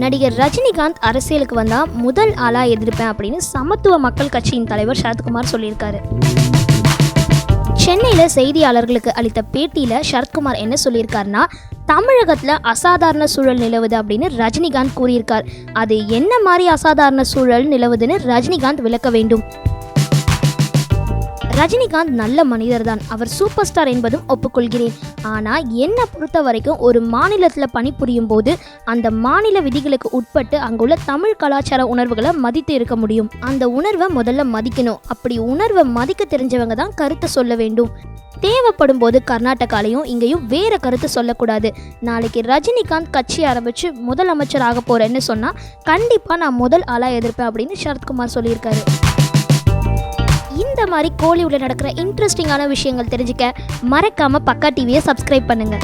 நடிகர் ரஜினிகாந்த் அரசியலுக்கு வந்தால் முதல் ஆளாக எதிர்ப்பேன் அப்படின்னு சமத்துவ மக்கள் கட்சியின் தலைவர் சரத்குமார் சொல்லியிருக்காரு. சென்னையில் செய்தியாளர்களுக்கு அளித்த பேட்டியில் சரத்குமார் என்ன சொல்லியிருக்காருன்னா தமிழகத்தில் அசாதாரண சூழல் நிலவுது அப்படின்னு ரஜினிகாந்த் கூறியிருக்கார். அது என்ன மாதிரி அசாதாரண சூழல் நிலவுதுன்னு ரஜினிகாந்த் விளக்க வேண்டும். ரஜினிகாந்த் நல்ல மனிதர் தான் அவர் சூப்பர் ஸ்டார் என்பதும் ஒப்புக்கொள்கிறேன். ஆனால் என்னை பொறுத்த வரைக்கும் ஒரு மாநிலத்தில் பணிபுரியும் போது அந்த மாநில விதிகளுக்கு உட்பட்டு அங்குள்ள தமிழ் கலாச்சார உணர்வுகளை மதித்து இருக்க முடியும். அந்த உணர்வை முதல்ல மதிக்கணும். அப்படி உணர்வை மதிக்க தெரிஞ்சவங்க தான் கருத்தை சொல்ல வேண்டும். தேவைப்படும் போது கர்நாடகாலையும் இங்கேயும் வேற கருத்து சொல்லக்கூடாது. நாளைக்கு ரஜினிகாந்த் கட்சி ஆரம்பித்து முதலமைச்சர் ஆக போகிறேன்னு சொன்னால் கண்டிப்பாக நான் முதல் ஆளாக எதிர்ப்பேன் அப்படின்னு சரத்குமார் சொல்லியிருக்காரு. மாதிரி உள்ள நடக்கிற இன்ட்ரெஸ்டிங்கான விஷயங்கள் தெரிஞ்சுக்க மறக்காம பக்கா டிவியை சப்ஸ்கிரைப் பண்ணுங்க.